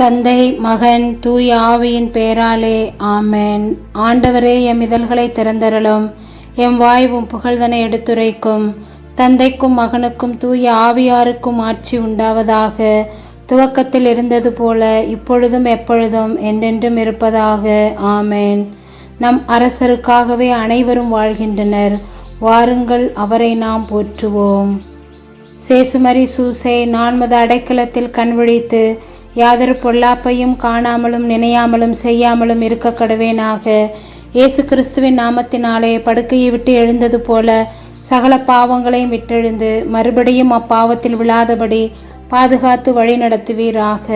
தந்தை மகன் தூய ஆவியின் பெயராலே ஆமேன். ஆண்டவரே எம் இதழ்களை திறந்தருளும். எம் வாய்வும் புகழ்தனை எடுத்துரைக்கும். தந்தைக்கும் மகனுக்கும் தூய ஆவியாருக்கும் ஆட்சி உண்டாவதாக. துவக்கத்தில் இருந்தது போல இப்பொழுதும் எப்பொழுதும் என்றென்றும் இருப்பதாக. ஆமென். நம் அரசருக்காகவே அனைவரும் வாழ்கின்றனர். வாருங்கள் அவரை நாம் போற்றுவோம். சேசுமரி சூசை நான்மது அடைக்கலத்தில் கண் விழித்து யாதொரு பொல்லாப்பையும் காணாமலும் நினையாமலும் செய்யாமலும் இருக்க கடவேனாக. இயேசு கிறிஸ்துவின் நாமத்தினாலே படுக்கையை விட்டு எழுந்தது போல சகல பாவங்களையும் விட்டெழுந்து மறுபடியும் அப்பாவத்தில் விழாதபடி பாதுகாத்து வழி நடத்துவீராக.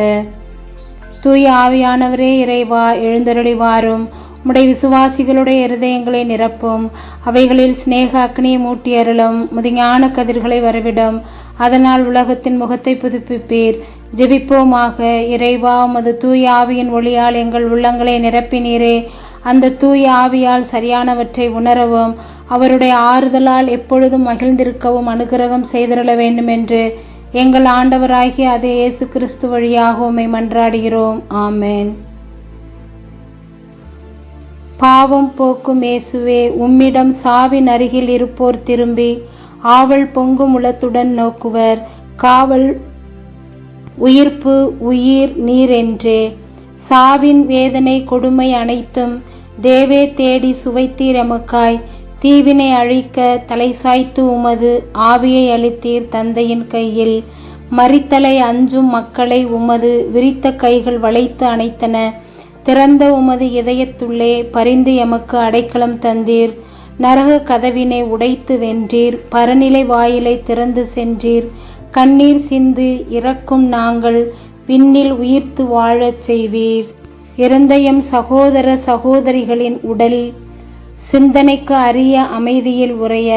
தூய ஆவியானவரே இறைவா எழுந்தருளிவாரும். உம்முடைய விசுவாசிகளுடைய இருதயங்களை நிரப்பும். அவைகளில் சிநேக அக்னியை மூட்டி அருளும். முதிஞான கதிர்களை வரவிடும். அதனால் உலகத்தின் முகத்தை புதுப்பிப்பீர். ஜெபிப்போமாக. இறைவா உமது தூய் ஆவியின் ஒளியால் எங்கள் உள்ளங்களை நிரப்பினீரே. அந்த தூய் ஆவியால் சரியானவற்றை உணரவும். அவருடைய ஆறுதலால் எப்பொழுதும் மகிழ்ந்திருக்கவும் அனுகிரகம் செய்திருள வேண்டும் என்று எங்கள் ஆண்டவராகிய அதே இயேசு கிறிஸ்து வழியாக உம்மை மன்றாடுகிறோம். ஆமேன். பாவம் போக்கும் இயேசுவே உம்மிடம் சாவின் அருகில் இருப்போர் திரும்பி ஆவல் பொங்கும் உளத்துடன் நோக்குவர். காவல் உயிர்ப்பு உயிர் நீர் என்றே. சாவின் வேதனை கொடுமை அனைத்தும் தேவே தேடி சுவைத்தீர் எமக்காய். தீவினை அழிக்க தலை சாய்த்து உமது ஆவியை அளித்தீர் தந்தையின் கையில். மறித்தலை அஞ்சும் மக்களை உமது விரித்த கைகள் வளைத்து அணைத்தன. திறந்த உமது இதயத்துள்ளே பரிந்து எமக்கு அடைக்கலம் தந்தீர். நரக கதவினை உடைத்து வென்றீர். பரநிலை வாயிலை திறந்து சென்றீர். கண்ணீர் சிந்து இறக்கும் நாங்கள் விண்ணில் உயிர்த்து வாழச் செய்வீர். இருந்தயம் சகோதர சகோதரிகளின் உடல் சிந்தனைக்கு அரிய அமைதியில் உரைய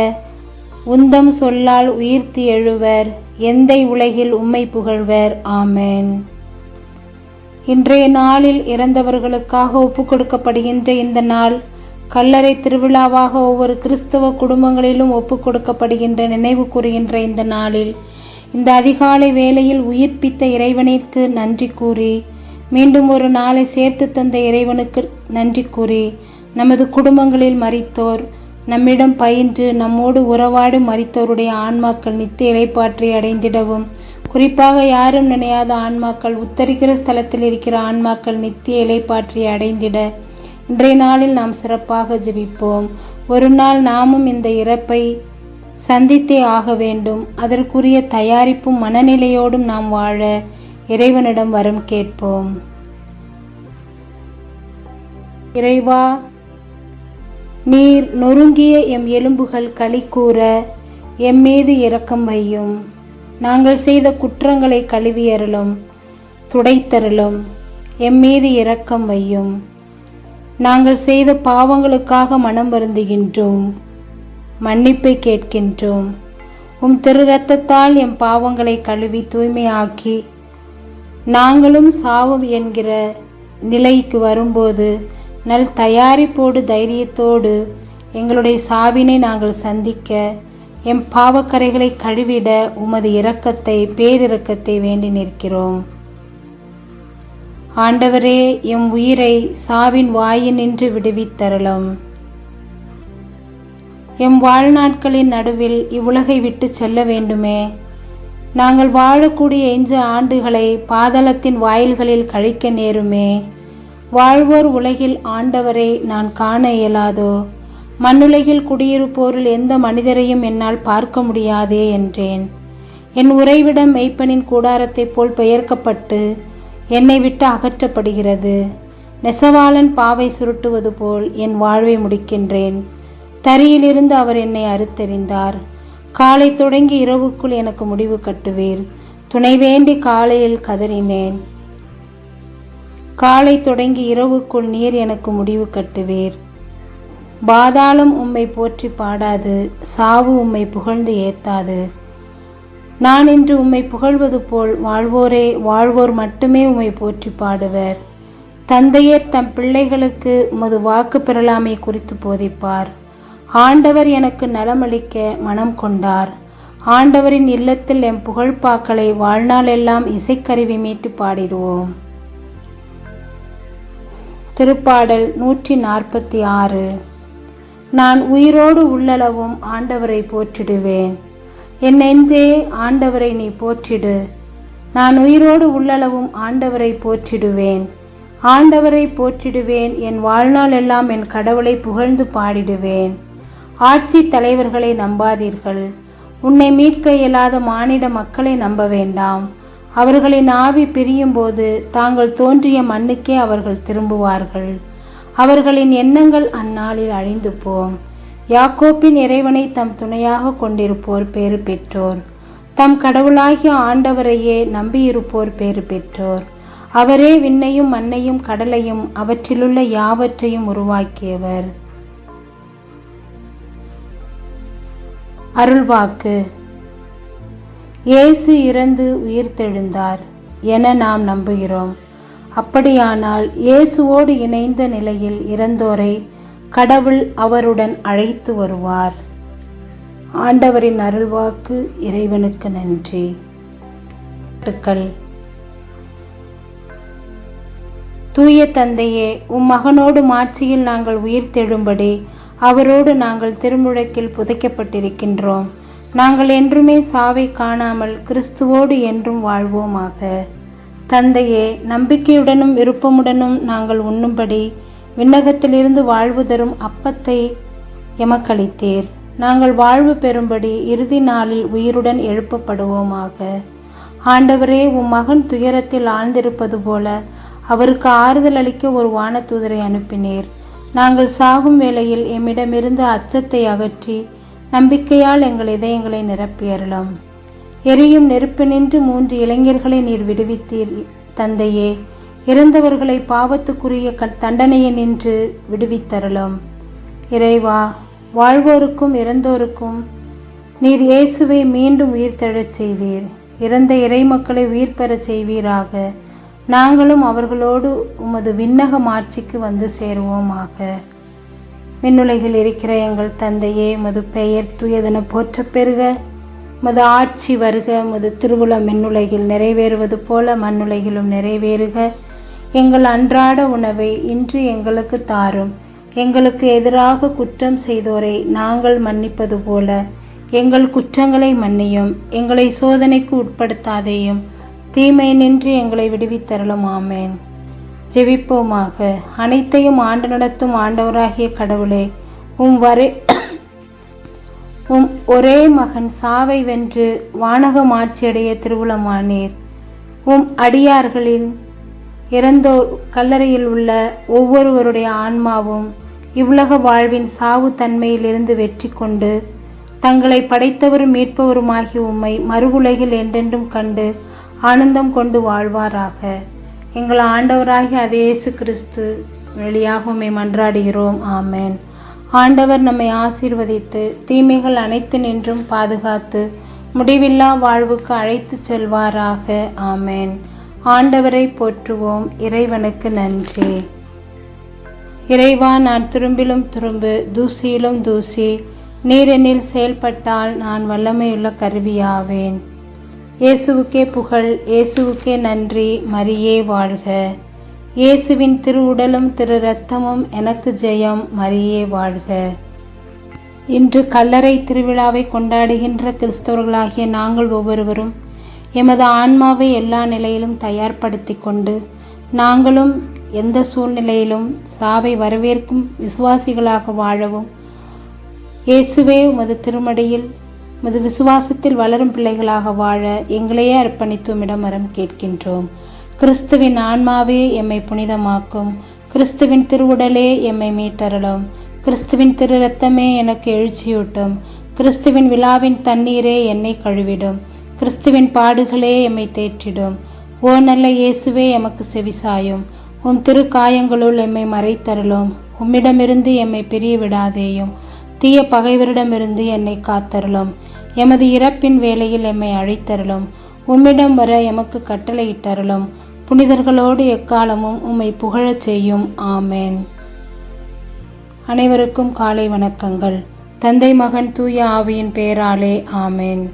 உந்தம் சொல்லால் உயிர்த்து எழுவர். எந்தை உலகில் உம்மை புகழ்வர். ஆமென். இன்றைய நாளில் இறந்தவர்களுக்காக ஒப்பு கொடுக்கப்படுகின்ற இந்த நாள் கல்லறை திருவிழாவாக ஒவ்வொரு கிறிஸ்தவ குடும்பங்களிலும் ஒப்பு கொடுக்கப்படுகின்ற நினைவு கூறுகின்ற இந்த நாளில் இந்த அதிகாலை வேளையில் உயிர்ப்பித்த இறைவனிற்கு நன்றி கூறி மீண்டும் ஒரு நாளை சேர்த்து தந்த இறைவனுக்கு நன்றி கூறி நமது குடும்பங்களில் மறித்தோர் நம்மிடம் பயின்று நம்மோடு உறவாடு மறித்தோருடைய ஆன்மாக்கள் நித்திய இலைப்பாற்றி அடைந்திடவும் குறிப்பாக யாரும் நினையாத ஆன்மாக்கள் உத்தரிக்கிற ஸ்தலத்தில் இருக்கிற ஆன்மாக்கள் நித்திய இலைப்பாற்றி அடைந்திட இன்றைய நாளில் நாம் சிறப்பாக ஜெபிப்போம். ஒரு நாள் நாமும் இந்த இறப்பை சந்தித்தே ஆக வேண்டும். அதற்குரிய தயாரிப்பும் மனநிலையோடும் நாம் வாழ இறைவனிடம் வரம் கேட்போம். இறைவா நீர் நொறுங்கிய எம் எலும்புகள் களி கூற எம்மீது இரக்கம் வையும். நாங்கள் செய்த குற்றங்களை கழுவியறலும் துடைத்தருளும் எம்மீது இரக்கம் வையும். நாங்கள் செய்த பாவங்களுக்காக மனம் வருந்துகின்றோம் மன்னிப்பை கேட்கின்றோம். உம் திரு ரத்தத்தால் எம் பாவங்களை கழுவி தூய்மையாக்கி நாங்களும் சாவும் என்கிற நிலைக்கு வரும்போது நல் தயாரிப்போடு தைரியத்தோடு எங்களுடைய சாவினை நாங்கள் சந்திக்க எம் பாவக்கரைகளை கழுவிட உமது இரக்கத்தை பேரிரக்கத்தை வேண்டி நிற்கிறோம். ஆண்டவரே எம் உயிரை சாவின் வாயினின்று விடுவித்தருளும். எம் வாழ்நாட்களின் நடுவில் இவ்வுலகை விட்டு செல்ல வேண்டுமே. நாங்கள் வாழக்கூடிய எஞ்ச ஆண்டுகளை பாதாளத்தின் வாயில்களில் கழிக்க நேருமே. வாழ்வோர் உலகில் ஆண்டவரை நான் காண இயலாதோ? மண்ணுலகில் குடியிருப்போரில் எந்த மனிதரையும் என்னால் பார்க்க முடியாதே என்றேன். என் உறைவிடம் மெய்ப்பனின் கூடாரத்தைப் போல் பெயர்க்கப்பட்டு என்னை விட்டு அகற்றப்படுகிறது. நெசவாளன் பாவை சுருட்டுவது போல் என் வாழ்வை முடிக்கின்றேன். தரியிலிருந்து அவர் என்னை அறுத்தெறிந்தார். காலை தொடங்கி இரவுக்குள் எனக்கு முடிவு கட்டுவீர். துணை வேண்டி காலையில் கதறினேன். காலை தொடங்கி இரவுக்குள் நீர் எனக்கு முடிவு கட்டுவீர். பாதாளம் உம்மை போற்றி பாடாது சாவு உம்மை புகழ்ந்து ஏத்தாது. நான் இன்று உம்மை புகழ்வது போல் வாழ்வோரே வாழ்வோர் மட்டுமே உம்மை போற்றி பாடுவர். தந்தையர் தம் பிள்ளைகளுக்கு உமது வாக்கு பெறலாமை குறித்து போதிப்பார். ஆண்டவர் எனக்கு நலமளிக்க மனம் கொண்டார். ஆண்டவரின் இல்லத்தில் எம் புகழ்பாக்களை வாழ்நாளெல்லாம் இசைக்கருவி மீட்டு பாடிடுவோம். திருப்பாடல் நூற்றி நாற்பத்தி ஆறு. நான் உயிரோடு உள்ளளவும் ஆண்டவரை போற்றிடுவேன். என் நெஞ்சே ஆண்டவரை நீ போற்றிடு. நான் உயிரோடு உள்ளளவும் ஆண்டவரை போற்றிடுவேன். ஆண்டவரை போற்றிடுவேன். என் வாழ்நாள் எல்லாம் என் கடவுளை புகழ்ந்து பாடிடுவேன். ஆட்சி தலைவர்களை நம்பாதீர்கள். உன்னை மீட்க இயலாத மானிட மக்களை நம்ப வேண்டாம். அவர்களின் ஆவி பிரியும் போது தாங்கள் தோன்றிய மண்ணுக்கே அவர்கள் திரும்புவார்கள். அவர்களின் எண்ணங்கள் அந்நாளில் அழிந்து போம் யாக்கோப்பின் இறைவனை தம் துணையாக கொண்டிருப்போர் பேறு பெற்றோர். தம் கடவுளாகிய ஆண்டவரையே நம்பியிருப்போர் பேறு பெற்றோர். அவரே விண்ணையும் மண்ணையும் கடலையும் அவற்றிலுள்ள யாவற்றையும் உருவாக்கியவர். அருள்வாக்கு. இயேசு இறந்து உயிர்த்தெழுந்தார் என நாம் நம்புகிறோம். அப்படியானால் இயேசுவோடு இணைந்த நிலையில் இறந்தோரை கடவுள் அவருடன் அழைத்து வருவார். ஆண்டவரின் அருள்வாக்கு இறைவனுக்கு நன்றி. தூய தந்தையே உம் மகனோடு மாட்சியில் நாங்கள் உயிர் தெழும்படி அவரோடு நாங்கள் திருமுழக்கில் புதைக்கப்பட்டிருக்கின்றோம். நாங்கள் என்றுமே சாவை காணாமல் கிறிஸ்துவோடு என்றும் வாழ்வோமாக. தந்தையே நம்பிக்கையுடனும் விருப்பமுடனும் நாங்கள் உண்ணும்படி விண்ணகத்திலிருந்து வாழ்வு தரும் அப்பத்தை எமக்களித்தீர். நாங்கள் வாழ்வு பெறும்படி இறுதி நாளில் உயிருடன் எழுப்பப்படுவோமாக. ஆண்டவரே உம் மகன் துயரத்தில் ஆழ்ந்திருப்பது போல அவருக்கு ஆறுதல் அளிக்க ஒரு வானதூதரை அனுப்பினீர். நாங்கள் சாகும் வேளையில் எம்மிடமிருந்து அச்சத்தை அகற்றி நம்பிக்கையால் எங்கள் இதயங்களை நிரப்பியறலாம் எரியும் நெருப்பு நின்று மூன்று இளைஞர்களை நீர் விடுவித்தீர் தந்தையே. இறந்தவர்களை பாவத்துக்குரிய க தண்டனையை நின்று விடுவித்தரலாம் இறைவா வாழ்வோருக்கும் இறந்தோருக்கும் நீர் இயேசுவை மீண்டும் உயிர்த்தெழச் செய்தீர். இறந்த இறைமக்களை உயிர் பெறச் செய்வீராக. நாங்களும் அவர்களோடு உமது விண்ணக மாட்சிக்கு வந்து சேருவோமாக. விண்ணுலகில் இருக்கிற எங்கள் தந்தையே உமது பெயர் தூயதென போற்ற பெறுக. மது ஆட்சி வருக மது திருவுளம் மின்னுலகில் நிறைவேறுவது போல மண்ணுலகிலும் நிறைவேறுக. எங்கள் அன்றாட உணவை இன்று எங்களுக்கு தாரும். எங்களுக்கு எதிராக குற்றம் செய்தோரை நாங்கள் மன்னிப்பது போல. எங்கள் குற்றங்களை மன்னியும் எங்களை சோதனைக்கு உட்படுத்தாதேயும். தீமை நின்று எங்களை விடுவித்தரலும் ஆமேன். ஜெபிப்போமாக. அனைத்தையும் ஆண்டு நடத்தும் ஆண்டவராகிய கடவுளே உம் வரை உம் ஒரே மகன் சாவை வென்று வானகம் ஆட்சியடைய திருவுளமானீர். உம் அடியார்களின் இறந்தோர் கல்லறையில் உள்ள ஒவ்வொருவருடைய ஆன்மாவும் இவ்வுலக வாழ்வின் சாவு தன்மையிலிருந்து வெற்றி கொண்டு தங்களை படைத்தவரும் மீட்பவருமாகி உம்மை மறுவுலகில் என்றென்றும் கண்டு ஆனந்தம் கொண்டு வாழ்வாராக. எங்கள் ஆண்டவராகி அதே இயேசு கிறிஸ்து வழியாக உம்மை மன்றாடுகிறோம். ஆமேன். ஆண்டவர் நம்மை ஆசீர்வதித்து தீமைகள் அனைத்து நின்றும் பாதுகாத்து முடிவில்லா வாழ்வுக்கு அழைத்துச் செல்வாராக. ஆமேன். ஆண்டவரை போற்றுவோம். இறைவனுக்கு நன்றி. இறைவா நான் துரும்பிலும் துரும்பு தூசியிலும் தூசி நீரெனில் செயல்பட்டால் நான் வல்லமையுள்ள கருவியாவேன். இயேசுவுக்கே புகழ் இயேசுவுக்கே நன்றி மரியே வாழ்க. இயேசுவின் திரு உடலும் திரு இரத்தமும் எனக்கு ஜெயம் மரியே வாழ்க. இன்று கல்லறை திருவிழாவை கொண்டாடுகின்ற கிறிஸ்தவர்களாகிய நாங்கள் ஒவ்வொருவரும் எமது ஆன்மாவை எல்லா நிலையிலும் தயார்படுத்தி கொண்டு நாங்களும் எந்த சூழ்நிலையிலும் சாவை வரவேற்கும் விசுவாசிகளாக வாழவும். இயேசுவே உமது திருமடியில் உமது விசுவாசத்தில் வளரும் பிள்ளைகளாக வாழ எங்களையே அர்ப்பணித்தும் உம்மிடமரம் கேட்கின்றோம். கிறிஸ்துவின் ஆன்மாவே எம்மை புனிதமாக்கும். கிறிஸ்துவின் திருவுடலே எம்மை மீட்டரலும் கிறிஸ்துவின் திரு ரத்தமே எனக்கு எழுச்சியூட்டும். கிறிஸ்துவின் விழாவின் தண்ணீரே என்னை கழுவிடும். கிறிஸ்துவின் பாடுகளே எம்மை தேற்றிடும். ஓ நல்ல இயேசுவே எமக்கு செவிசாயும். உம் திரு காயங்களுள் எம்மை மறைத்தருளும். உம்மிடமிருந்து எம்மை பிரிய விடாதேயும் தீய பகைவரிடமிருந்து என்னை காத்தருளும். எமது இறப்பின் வேலையில் எம்மை அழைத்தருளும். உம்மிடம் வர எமக்கு கட்டளையிட்டருளும். புனிதர்களோடு எக்காலமும் உம்மை புகழச் செய்யும். ஆமேன். அனைவருக்கும் காலை வணக்கங்கள். தந்தை மகன் தூய ஆவியின் பெயராலே ஆமேன்.